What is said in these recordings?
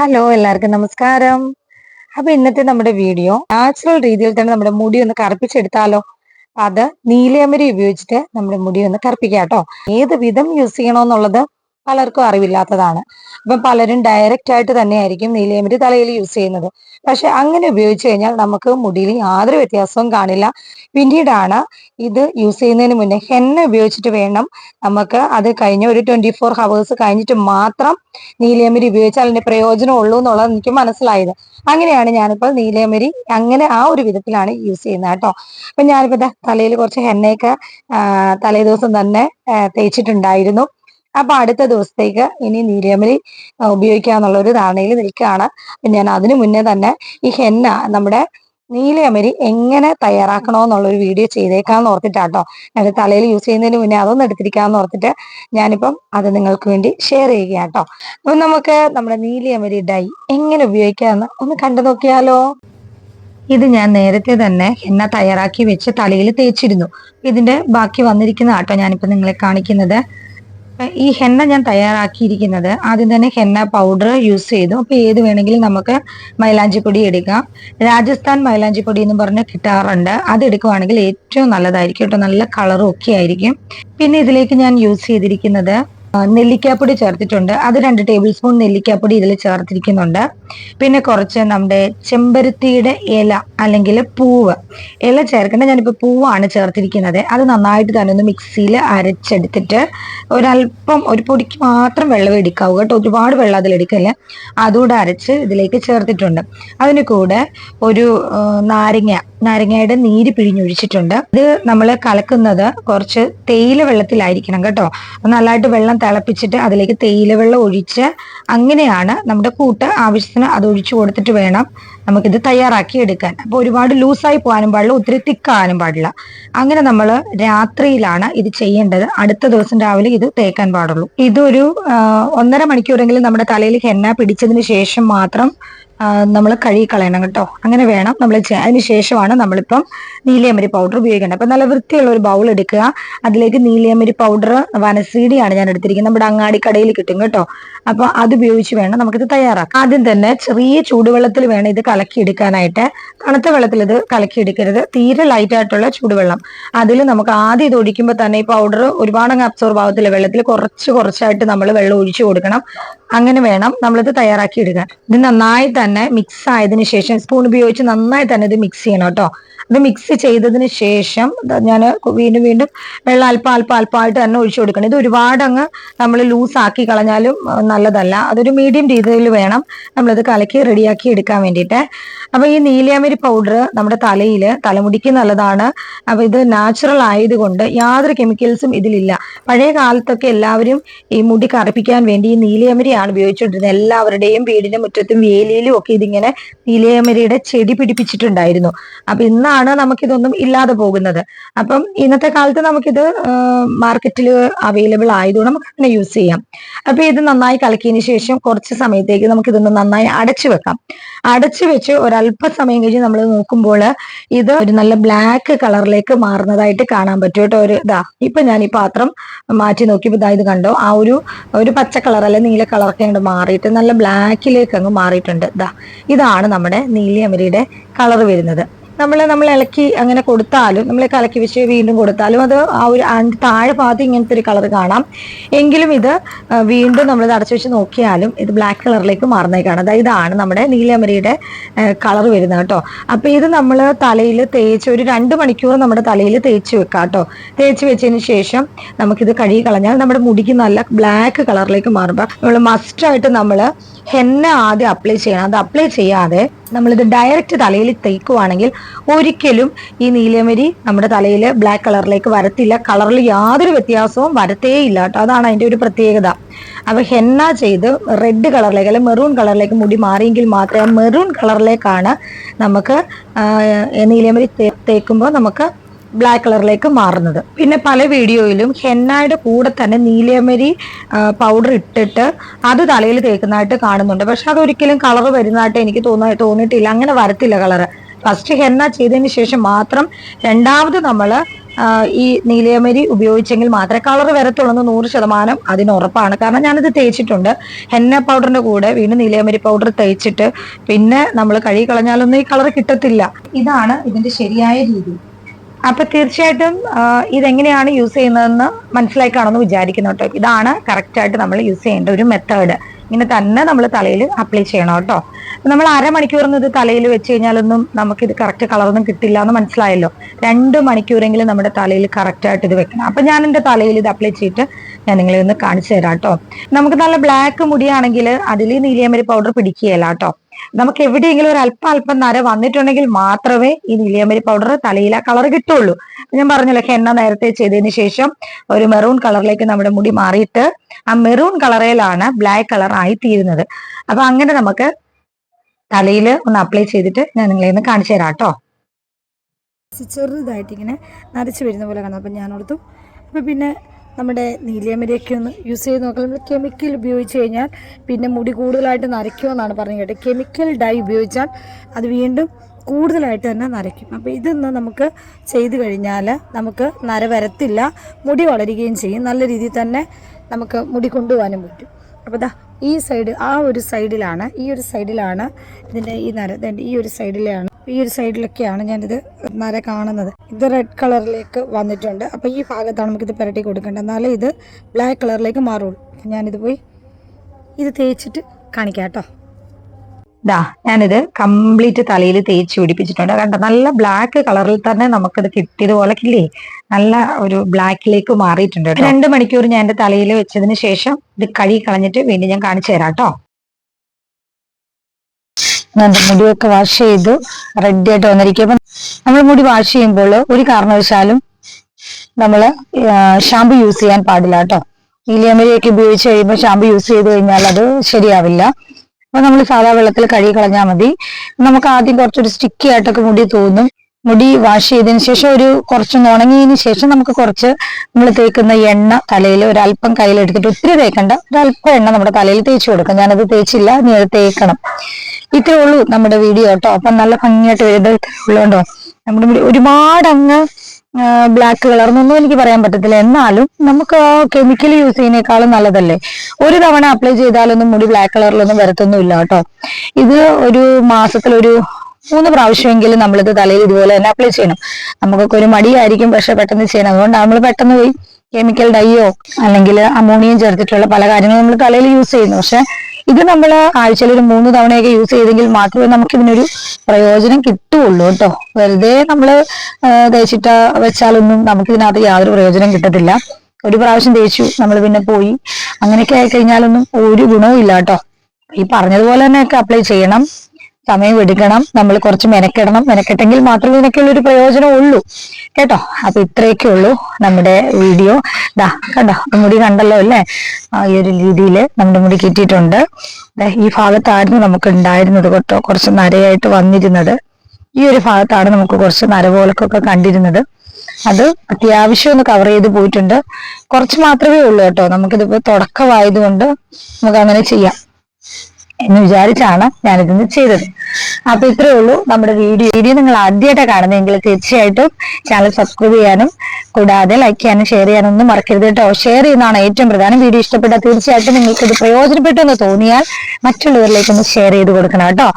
Hello എല്ലാവർക്കും നമസ്കാരം. അപ്പൊ ഇന്നത്തെ നമ്മുടെ വീഡിയോ നാച്ചുറൽ രീതിയിൽ തന്നെ നമ്മുടെ മുടി ഒന്ന് കറുപ്പിച്ചെടുത്താലോ? അത് നീലയമരി ഉപയോഗിച്ചിട്ട് നമ്മുടെ മുടി ഒന്ന് കറുപ്പിക്കാം കേട്ടോ. ഏത് വിധം യൂസ് ചെയ്യണമെന്നുള്ളത് പലർക്കും അറിവില്ലാത്തതാണ്. അപ്പം പലരും ഡയറക്റ്റ് ആയിട്ട് തന്നെയായിരിക്കും നീലയമരി തലയിൽ യൂസ് ചെയ്യുന്നത്. പക്ഷെ അങ്ങനെ ഉപയോഗിച്ച് കഴിഞ്ഞാൽ നമുക്ക് മുടിയിൽ യാതൊരു വ്യത്യാസവും കാണില്ല. പിന്നീടാണ് ഇത് യൂസ് ചെയ്യുന്നതിന് മുന്നേ ഹെന്ന ഉപയോഗിച്ചിട്ട് വേണം നമുക്ക് അത് കഴിഞ്ഞ ഒരു ട്വന്റി ഫോർ ഹവേഴ്സ് കഴിഞ്ഞിട്ട് മാത്രം നീലയമരി ഉപയോഗിച്ചാൽ അതിന്റെ പ്രയോജനം ഉള്ളൂ എന്നുള്ളത് എനിക്ക് മനസ്സിലായത്. അങ്ങനെയാണ് ഞാനിപ്പോൾ നീലയമരി അങ്ങനെ ആ ഒരു വിധത്തിലാണ് യൂസ് ചെയ്യുന്നത് കേട്ടോ. അപ്പൊ ഞാനിപ്പോ തലയിൽ കുറച്ച് ഹെന്നയൊക്കെ തലേ ദിവസം തന്നെ തേച്ചിട്ടുണ്ടായിരുന്നു. അപ്പൊ അടുത്ത ദിവസത്തേക്ക് ഇനി നീരമലി ഉപയോഗിക്കാന്നുള്ള ഒരു ധാരണയിൽ നിൽക്കുകയാണ്. ഞാൻ അതിനു മുന്നേ തന്നെ ഈ ഹെന്ന നമ്മുടെ നീലയമരി എങ്ങനെ തയ്യാറാക്കണമെന്നുള്ള ഒരു വീഡിയോ ചെയ്തേക്കാന്ന് ഓർത്തിട്ടാട്ടോ. ഞാൻ തലയിൽ യൂസ് ചെയ്യുന്നതിന് മുന്നേ അതൊന്നും എടുത്തിരിക്കാന്ന് ഓർത്തിട്ട് ഞാനിപ്പം അത് നിങ്ങൾക്ക് വേണ്ടി ഷെയർ ചെയ്യുക കേട്ടോ അപ്പൊ നമുക്ക് നമ്മുടെ നീലയമരി ഡൈ എങ്ങനെ ഉപയോഗിക്കാമെന്ന് ഒന്ന് കണ്ടു നോക്കിയാലോ? ഇത് ഞാൻ നേരത്തെ തന്നെ എണ്ണ തയ്യാറാക്കി വെച്ച് തലയിൽ തേച്ചിരുന്നു. ഇതിന്റെ ബാക്കി വന്നിരിക്കുന്ന ആട്ടോ ഞാനിപ്പോ നിങ്ങളെ കാണിക്കുന്നത്. ഈ ഹെന്ന ഞാൻ തയ്യാറാക്കിയിരിക്കുന്നത് ആദ്യം തന്നെ ഹെന്ന പൗഡർ യൂസ് ചെയ്തു. അപ്പൊ ഏത് വേണമെങ്കിലും നമുക്ക് മൈലാഞ്ചിപ്പൊടി എടുക്കാം. രാജസ്ഥാൻ മൈലാഞ്ചിപ്പൊടി എന്ന് പറഞ്ഞ് കിട്ടാറുണ്ട്. അത് എടുക്കുവാണെങ്കിൽ ഏറ്റവും നല്ലതായിരിക്കും. കേട്ടോ നല്ല കളറും ഒക്കെ ആയിരിക്കും. പിന്നെ ഇതിലേക്ക് ഞാൻ യൂസ് ചെയ്തിരിക്കുന്നത് നെല്ലിക്കാപ്പൊടി ചേർത്തിട്ടുണ്ട്. അത് രണ്ട് ടേബിൾ സ്പൂൺ നെല്ലിക്കാപ്പൊടി ഇതിൽ ചേർത്തിരിക്കുന്നുണ്ട്. പിന്നെ കുറച്ച് നമ്മുടെ ചെമ്പരത്തിയുടെ ഇല അല്ലെങ്കിൽ പൂവ്. ഇല ചേർക്കേണ്ട ഞാനിപ്പോൾ പൂവാണ് ചേർത്തിരിക്കുന്നത്. അത് നന്നായിട്ട് തന്നെ ഒന്ന് മിക്സിയിൽ അരച്ചെടുത്തിട്ട് ഒരല്പം ഒരു പൊടിക്ക് മാത്രം വെള്ളം എടുക്കാവുക കേട്ടോ. ഒരുപാട് വെള്ളം അതിലെടുക്കല്ല അതുകൂടെ അരച്ച് ഇതിലേക്ക് ചേർത്തിട്ടുണ്ട്. അതിന് കൂടെ ഒരു നാരങ്ങ നാരങ്ങയുടെ നീര് പിഴിഞ്ഞൊഴിച്ചിട്ടുണ്ട്. ഇത് നമ്മൾ കലക്കുന്നത് കുറച്ച് തേയില വെള്ളത്തിലായിരിക്കണം കേട്ടോ. നല്ലതായിട്ട് വെള്ളം തിളപ്പിച്ചിട്ട് അതിലേക്ക് തേയില വെള്ളം ഒഴിച്ച് അങ്ങനെയാണ് നമ്മുടെ കൂട്ട് ആവശ്യത്തിന് അത് ഒഴിച്ചു കൊടുത്തിട്ട് വേണം നമുക്കിത് തയ്യാറാക്കി എടുക്കാൻ. അപ്പോൾ ഒരുപാട് ലൂസായി പോകാനും പാടില്ല ഒത്തിരി തിക്കാകാനും പാടില്ല. അങ്ങനെ നമ്മൾ രാത്രിയിലാണ് ഇത് ചെയ്യേണ്ടത്. അടുത്ത ദിവസം രാവിലെ ഇത് തേക്കാൻ പാടുള്ളൂ. ഇതൊരു ഒന്നര മണിക്കൂറെങ്കിലും നമ്മുടെ തലയിൽ ഹെന്ന പിടിച്ചതിന് ശേഷം മാത്രം നമ്മൾ കഴുകി കളയണം കേട്ടോ. അങ്ങനെ വേണം നമ്മൾ അതിന് ശേഷമാണ് നമ്മളിപ്പം നീലയമരി പൗഡർ ഉപയോഗിക്കേണ്ടത്. അപ്പൊ നല്ല വൃത്തിയുള്ള ഒരു ബൗൾ എടുക്കുക. അതിലേക്ക് നീലയമരി പൗഡർ വനസീഡിയാണ് ഞാൻ എടുത്തിരിക്കുന്നത്. നമ്മുടെ അങ്ങാടി കടയിൽ കിട്ടും കേട്ടോ. അപ്പൊ അത് ഉപയോഗിച്ച് വേണം നമുക്കിത് തയ്യാറാക്കാം. ആദ്യം തന്നെ ചെറിയ ചൂടുവെള്ളത്തിൽ വേണം ഇത് കലക്കി എടുക്കാനായിട്ട് തണുത്ത വെള്ളത്തിൽ ഇത് കലക്കി എടുക്കരുത് തീരെ ലൈറ്റ് ആയിട്ടുള്ള ചൂടുവെള്ളം. അതിൽ നമുക്ക് ആദ്യം ഇത് ഒഴിക്കുമ്പോൾ തന്നെ ഈ പൗഡർ ഒരുപാട് അങ്ങ് അബ്സോർബ് ആവത്തില്ല. വെള്ളത്തിൽ കുറച്ച് കുറച്ചായിട്ട് നമ്മൾ വെള്ളം ഒഴിച്ചു കൊടുക്കണം. അങ്ങനെ വേണം നമ്മളിത് തയ്യാറാക്കി എടുക്കാൻ ഇത് നന്നായി തന്നെ മിക്സ് ആയതിനു ശേഷം സ്പൂൺ ഉപയോഗിച്ച് നന്നായി തന്നെ ഇത് മിക്സ് ചെയ്യണം കേട്ടോ. ഇത് മിക്സ് ചെയ്തതിന് ശേഷം ഞാൻ വീണ്ടും വീണ്ടും വെള്ളം അല്പ അല്പം അല്പമായിട്ട് തന്നെ ഒഴിച്ചു കൊടുക്കണം. ഇത് ഒരുപാട് അങ്ങ് നമ്മൾ ലൂസ് ആക്കി കളഞ്ഞാലും നല്ലതല്ല. അതൊരു മീഡിയം രീതിയിൽ വേണം നമ്മളിത് കലക്കി റെഡിയാക്കി എടുക്കാൻ വേണ്ടിയിട്ട്. അപ്പൊ ഈ നീലയമരി പൗഡർ നമ്മുടെ തലയിൽ തലമുടിക്ക് നല്ലതാണ്. അപ്പൊ ഇത് നാച്ചുറൽ ആയതുകൊണ്ട് യാതൊരു കെമിക്കൽസും ഇതിലില്ല. പഴയ കാലത്തൊക്കെ എല്ലാവരും ഈ മുടി കറുപ്പിക്കാൻ വേണ്ടി ഈ നീലയമരിയാണ് ഉപയോഗിച്ചുകൊണ്ടിരുന്നത്. എല്ലാവരുടെയും വീടിന്റെ മുറ്റത്തും വേലിയിലും ഒക്കെ ഇതിങ്ങനെ നീലയമരിയുടെ ചെടി പിടിപ്പിച്ചിട്ടുണ്ടായിരുന്നു. അപ്പൊ ഇന്നാണ് നമുക്കിതൊന്നും ഇല്ലാതെ പോകുന്നത്. അപ്പം ഇന്നത്തെ കാലത്ത് നമുക്കിത് മാർക്കറ്റിൽ അവൈലബിൾ ആയതുകൊണ്ട് നമുക്ക് അങ്ങനെ യൂസ് ചെയ്യാം. അപ്പൊ ഇത് നന്നായി കലക്കിയതിന് ശേഷം കുറച്ച് സമയത്തേക്ക് നമുക്ക് ഇതൊന്ന് നന്നായി അടച്ചു വെക്കാം. അടച്ചു വെച്ച് ഒരല്പസമയം കഴിഞ്ഞ് നമ്മൾ നോക്കുമ്പോൾ ഇത് ഒരു നല്ല ബ്ലാക്ക് കളറിലേക്ക് മാറുന്നതായിട്ട് കാണാൻ പറ്റും കേട്ടോ. ഒരു ഇതാ ഇപ്പൊ ഞാൻ ഈ പാത്രം മാറ്റി നോക്കിയപ്പോൾ ഇതാ ഇത് കണ്ടോ? ആ ഒരു ഒരു പച്ച കളർ അല്ലെ നീല കളറൊക്കെ അങ്ങോട്ട് മാറിയിട്ട് നല്ല ബ്ലാക്കിലേക്ക് അങ്ങ് മാറിയിട്ടുണ്ട്. ഇതാ ഇതാണ് നമ്മുടെ നീലിയമരിയുടെ കളർ വരുന്നത്. നമ്മൾ നമ്മൾ ഇളക്കി അങ്ങനെ കൊടുത്താലും നമ്മൾ കലക്കി വെച്ച് വീണ്ടും കൊടുത്താലും അത് ആ ഒരു താഴെ ഭാഗത്ത് ഇങ്ങനത്തെ ഒരു കളർ കാണാം. എങ്കിലും ഇത് വീണ്ടും നമ്മൾ അടച്ചു വെച്ച് നോക്കിയാലും ഇത് ബ്ലാക്ക് കളറിലേക്ക് മാറുന്നേക്കാണ്. കാണാം അതായത് ഇതാണ് നമ്മുടെ നീലമരിയുടെ കളർ വരുന്നത് കേട്ടോ. അപ്പൊ ഇത് നമ്മൾ തലയിൽ തേച്ച് ഒരു രണ്ട് മണിക്കൂർ നമ്മുടെ തലയിൽ തേച്ച് വെക്കാം കേട്ടോ. തേച്ച് വെച്ചതിന് ശേഷം നമുക്കിത് കഴുകി കളഞ്ഞാൽ നമ്മുടെ മുടിക്ക് നല്ല ബ്ലാക്ക് കളറിലേക്ക് മാറുമ്പോൾ നമ്മൾ മസ്റ്റായിട്ട് നമ്മൾ ഹെന്ന ആദ്യം അപ്ലൈ ചെയ്യണം. അത് അപ്ലൈ ചെയ്യാതെ നമ്മളിത് ഡയറക്റ്റ് തലയിൽ തേക്കുവാണെങ്കിൽ ഒരിക്കലും ഈ നീലമരി നമ്മുടെ തലയിൽ ബ്ലാക്ക് കളറിലേക്ക് വരത്തില്ല. കളറിൽ യാതൊരു വ്യത്യാസവും വരത്തേയില്ല കേട്ടോ. അതാണ് അതിന്റെ ഒരു പ്രത്യേകത. അപ്പൊ ഹെന്ന ചെയ്ത് റെഡ് കളറിലേക്ക് അല്ലെങ്കിൽ മെറൂൺ കളറിലേക്ക് മുടി മാറിയെങ്കിൽ മാത്രമേ മെറൂൺ കളറിലേക്കാണ് നമുക്ക് നീലമരി തേക്കുമ്പോൾ നമുക്ക് ബ്ലാക്ക് കളറിലേക്ക് മാറുന്നത്. പിന്നെ പല വീഡിയോയിലും ഹെന്നയുടെ കൂടെ തന്നെ നീലയമരി പൗഡർ ഇട്ടിട്ട് അത് തലയിൽ തേക്കുന്നതായിട്ട് കാണുന്നുണ്ട്. പക്ഷെ അതൊരിക്കലും കളർ വരുന്നതായിട്ട് എനിക്ക് തോന്ന തോന്നിയിട്ടില്ല. അങ്ങനെ വരത്തില്ല കളറ് ഫസ്റ്റ് ഹെന്ന ചെയ്തതിന് ശേഷം മാത്രം രണ്ടാമത് നമ്മൾ ഈ നീലയമരി ഉപയോഗിച്ചെങ്കിൽ മാത്രമേ കളർ വരത്തുള്ളൂ എന്ന് നൂറ് ശതമാനം അതിന് ഉറപ്പാണ്. കാരണം ഞാനിത് തേച്ചിട്ടുണ്ട്. ഹെന്ന പൗഡറിന്റെ കൂടെ വീണ്ടും നീലയമരി പൗഡർ തേച്ചിട്ട് പിന്നെ നമ്മൾ കഴുകി കളഞ്ഞാലൊന്നും ഈ കളർ കിട്ടത്തില്ല. ഇതാണ് ഇതിന്റെ ശരിയായ രീതി. അപ്പൊ തീർച്ചയായിട്ടും ഇതെങ്ങനെയാണ് യൂസ് ചെയ്യുന്നതെന്ന് മനസ്സിലായി കാണുമെന്ന് വിചാരിക്കുന്നു കേട്ടോ. ഇതാണ് കറക്റ്റ് ആയിട്ട് നമ്മൾ യൂസ് ചെയ്യേണ്ട ഒരു മെത്തേഡ് ഇങ്ങനെ തന്നെ നമ്മൾ തലയിൽ അപ്ലൈ ചെയ്യണം കേട്ടോ. നമ്മൾ അരമണിക്കൂറിന് ഇത് തലയിൽ വെച്ച് കഴിഞ്ഞാലൊന്നും നമുക്ക് ഇത് കറക്റ്റ് കളറൊന്നും കിട്ടില്ല എന്ന് മനസ്സിലായല്ലോ. രണ്ട് മണിക്കൂറെങ്കിലും നമ്മുടെ തലയിൽ കറക്റ്റ് ആയിട്ട് ഇത് വെക്കണം. അപ്പൊ ഞാൻ എന്റെ തലയിൽ ഇത് അപ്ലൈ ചെയ്തിട്ട് ഞാൻ നിങ്ങളെ ഒന്ന് കാണിച്ചു തരാം കേട്ടോ. നമുക്ക് നല്ല ബ്ലാക്ക് മുടിയാണെങ്കിൽ അതിൽ നീലിയമരി പൗഡർ പിടിക്കുകയല്ല കേട്ടോ. നമുക്ക് എവിടെയെങ്കിലും ഒരു അല്പം അല്പം നര വന്നിട്ടുണ്ടെങ്കിൽ മാത്രമേ ഈ നീലിയമരി പൗഡർ തലയിൽ ആ കളർ കിട്ടുള്ളൂ. ഞാൻ പറഞ്ഞല്ലോ ഹെണ്ണ നേരത്തെ ചെയ്തതിന് ശേഷം ഒരു മെറൂൺ കളറിലേക്ക് നമ്മുടെ മുടി മാറിയിട്ട് ആ മെറൂൺ കളറിലാണ് ബ്ലാക്ക് കളർ ആയി തീരുന്നത്. അപ്പൊ അങ്ങനെ നമുക്ക് തലയിൽ ഒന്ന് അപ്ലൈ ചെയ്തിട്ട് ഞാൻ നിങ്ങളെ ഒന്ന് കാണിച്ചു തരാം കേട്ടോ. ചെറുതായിട്ട് ഇങ്ങനെ നരച്ച് വരുന്ന പോലെ കാണാം അപ്പം ഞാൻ ഓർത്തു അപ്പോൾ പിന്നെ നമ്മുടെ നീലിയമരിയൊക്കെ ഒന്ന് യൂസ് ചെയ്ത് നോക്കാം നമ്മൾ കെമിക്കൽ ഉപയോഗിച്ച് കഴിഞ്ഞാൽ പിന്നെ മുടി കൂടുതലായിട്ട് നരയ്ക്കുമെന്നാണ് പറഞ്ഞു കേട്ടത് കെമിക്കൽ ഡൈ ഉപയോഗിച്ചാൽ അത് വീണ്ടും കൂടുതലായിട്ട് തന്നെ നരയ്ക്കും. അപ്പോൾ ഇതൊന്ന് നമുക്ക് ചെയ്ത് കഴിഞ്ഞാൽ നമുക്ക് നര വരത്തില്ല മുടി വളരുകയും ചെയ്യും. നല്ല രീതിയിൽ തന്നെ നമുക്ക് മുടി കൊണ്ടുപോകാനും പറ്റും. അപ്പോൾ ദാ ഈ സൈഡ് ആ ഒരു സൈഡിലാണ് ഈ ഒരു സൈഡിലാണ് ഇതിന്റെ ഈ നര ഈ ഒരു സൈഡിലാണ് ഈ ഒരു സൈഡിലൊക്കെയാണ് ഞാനിത് നര കാണുന്നത്. ഇത് റെഡ് കളറിലേക്ക് വന്നിട്ടുണ്ട്. അപ്പോൾ ഈ ഭാഗത്താണ് നമുക്കിത് പുരട്ടി കൊടുക്കേണ്ടത്. എന്നാലേ ഇത് ബ്ലാക്ക് കളറിലേക്ക് മാറുള്ളൂ. ഞാനിത് പോയി ഇത് തേച്ചിട്ട് കാണിക്കാം കേട്ടോ. ദാ ഞാനിത് കംപ്ലീറ്റ് തലയിൽ തേച്ച് പിടിപ്പിച്ചിട്ടുണ്ട്. കണ്ടോ നല്ല ബ്ലാക്ക് കളറിൽ തന്നെ നമുക്കിത് കിട്ടിയതുപോലെ ഇല്ലേ നല്ല ഒരു ബ്ലാക്കിലേക്ക് മാറിയിട്ടുണ്ട്. രണ്ട് മണിക്കൂർ ഞാൻ എന്റെ തലയിൽ വെച്ചതിന് ശേഷം ഇത് കഴുകി കളഞ്ഞിട്ട് വീണ്ടും ഞാൻ കാണിച്ചു തരാം കേട്ടോ. മുടിയൊക്കെ വാഷ് ചെയ്തു റെഡി ആയിട്ട് വന്നിരിക്കും നമ്മൾ മുടി വാഷ് ചെയ്യുമ്പോൾ ഒരു കാരണവശാലും നമ്മൾ ഷാമ്പു യൂസ് ചെയ്യാൻ പാടില്ല കേട്ടോ. ഇലിയമരിയൊക്കെ ഉപയോഗിച്ച് കഴിയുമ്പോൾ ഷാമ്പു യൂസ് ചെയ്ത് കഴിഞ്ഞാൽ അത് ശരിയാവില്ല. അപ്പൊ നമ്മൾ സാധാ വെള്ളത്തിൽ കഴുകി കളഞ്ഞാൽ മതി. നമുക്ക് ആദ്യം കുറച്ചൊരു സ്റ്റിക്കി ആയിട്ടൊക്കെ മുടി തോന്നും. മുടി വാഷ് ചെയ്തതിന് ശേഷം ഒരു കുറച്ച് ഉണങ്ങിയതിന് ശേഷം നമുക്ക് കുറച്ച് നമ്മൾ തേക്കുന്ന എണ്ണ തലയിൽ ഒരല്പം കയ്യിൽ എടുത്തിട്ട് ഒത്തിരി തേക്കണ്ട. ഒരല്പം എണ്ണ നമ്മുടെ തലയിൽ തേച്ച് കൊടുക്കാം. ഞാനത് തേച്ചില്ല നീ അത് തേക്കണം. ഇത്രേ ഉള്ളൂ നമ്മുടെ വീഡിയോ കേട്ടോ. അപ്പൊ നല്ല ഭംഗിയായിട്ട് വരുന്നത് ഉള്ളതുകൊണ്ടോ നമ്മുടെ മുടി ഒരുപാട് അങ്ങ് ബ്ലാക്ക് കളർന്നൊന്നും എനിക്ക് പറയാൻ പറ്റത്തില്ല. എന്നാലും നമുക്ക് കെമിക്കൽ യൂസ് ചെയ്യുന്നേക്കാളും നല്ലതല്ലേ? ഒരു തവണ അപ്ലൈ ചെയ്താലൊന്നും മുടി ബ്ലാക്ക് കളറിലൊന്നും വരത്തൊന്നുമില്ല കേട്ടോ. ഇത് ഒരു മാസത്തിലൊരു മൂന്ന് പ്രാവശ്യമെങ്കിലും നമ്മളിത് തലയിൽ ഇതുപോലെ തന്നെ അപ്ലൈ ചെയ്യണം. നമുക്കൊക്കെ ഒരു മടിയായിരിക്കും പക്ഷെ പെട്ടെന്ന് ചെയ്യണം. അതുകൊണ്ട് നമ്മൾ പെട്ടെന്ന് പോയി കെമിക്കൽ ഡൈയോ അല്ലെങ്കിൽ അമോണിയം ചേർത്തിട്ടുള്ള പല കാര്യങ്ങളും നമ്മൾ തലയിൽ യൂസ് ചെയ്യുന്നു. പക്ഷെ ഇത് നമ്മൾ ആഴ്ചയിൽ ഒരു മൂന്ന് തവണയൊക്കെ യൂസ് ചെയ്തെങ്കിൽ മാത്രമേ നമുക്ക് ഇതിനൊരു പ്രയോജനം കിട്ടുകയുള്ളൂ കേട്ടോ. വെറുതെ നമ്മൾ തേച്ചിട്ട വെച്ചാലൊന്നും നമുക്ക് ഇതിനകത്ത് യാതൊരു പ്രയോജനം കിട്ടത്തില്ല. ഒരു പ്രാവശ്യം തേച്ചു നമ്മൾ പിന്നെ പോയി. അങ്ങനെയൊക്കെ ആയി കഴിഞ്ഞാലൊന്നും ഒരു ഗുണവും ഇല്ല കേട്ടോ. ഈ പറഞ്ഞതുപോലെ തന്നെയൊക്കെ അപ്ലൈ ചെയ്യണം. സമയം എടുക്കണം. നമ്മൾ കുറച്ച് മെനക്കെടണം. മെനക്കെട്ടെങ്കിൽ മാത്രമേ ഇതിനൊക്കെയുള്ള ഒരു പ്രയോജനം ഉള്ളൂ. കേട്ടോ? അപ്പൊ ഇത്രയൊക്കെ ഉള്ളൂ നമ്മുടെ വീഡിയോ. ദാ കണ്ടോ? മുടി കണ്ടല്ലോ അല്ലേ? ഈ ഒരു രീതിയിൽ നമ്മുടെ മുടി കിട്ടിയിട്ടുണ്ട്. ഈ ഭാഗത്തായിരുന്നു നമുക്ക് ഉണ്ടായിരുന്നത് കേട്ടോ. കുറച്ച് നരയായിട്ട് വന്നിരുന്നത്. ഈ ഒരു ഭാഗത്താണ് നമുക്ക് കുറച്ച് നര പോലൊക്കെ കണ്ടിരുന്നത്. അത് അത്യാവശ്യം ഒന്ന് കവർ ചെയ്ത് പോയിട്ടുണ്ട്. കുറച്ച് മാത്രമേ ഉള്ളൂ കേട്ടോ. നമുക്കിതിപ്പോ തുടക്കമായതുകൊണ്ട് നമുക്ക് അങ്ങനെ ചെയ്യാം. എന്ന് വിചാരിച്ചാണ് ഞാനിതൊന്ന് ചെയ്തത്. അപ്പൊ ഇത്രേ ഉള്ളൂ നമ്മുടെ വീഡിയോ. വീഡിയോ നിങ്ങൾ ആദ്യമായിട്ട് കാണുന്നതെങ്കിൽ തീർച്ചയായിട്ടും ചാനൽ സബ്സ്ക്രൈബ് ചെയ്യാനും കൂടാതെ ലൈക്ക് ചെയ്യാനും ഷെയർ ചെയ്യാനും ഒന്നും മറക്കരുത് കേട്ടോ. ഷെയർ ചെയ്യുന്നതാണ് ഏറ്റവും പ്രധാനം. വീഡിയോ ഇഷ്ടപ്പെട്ടാൽ തീർച്ചയായിട്ടും നിങ്ങൾക്ക് ഇത് പ്രയോജനപ്പെട്ടു എന്ന് തോന്നിയാൽ മറ്റുള്ളവരിലേക്ക് ഒന്ന് ഷെയർ ചെയ്ത് കൊടുക്കണം കേട്ടോ.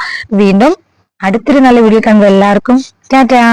വീണ്ടും അടുത്തൊരു നല്ല വീഡിയോ കാണുമ്പോൾ എല്ലാവർക്കും ടാറ്റാ.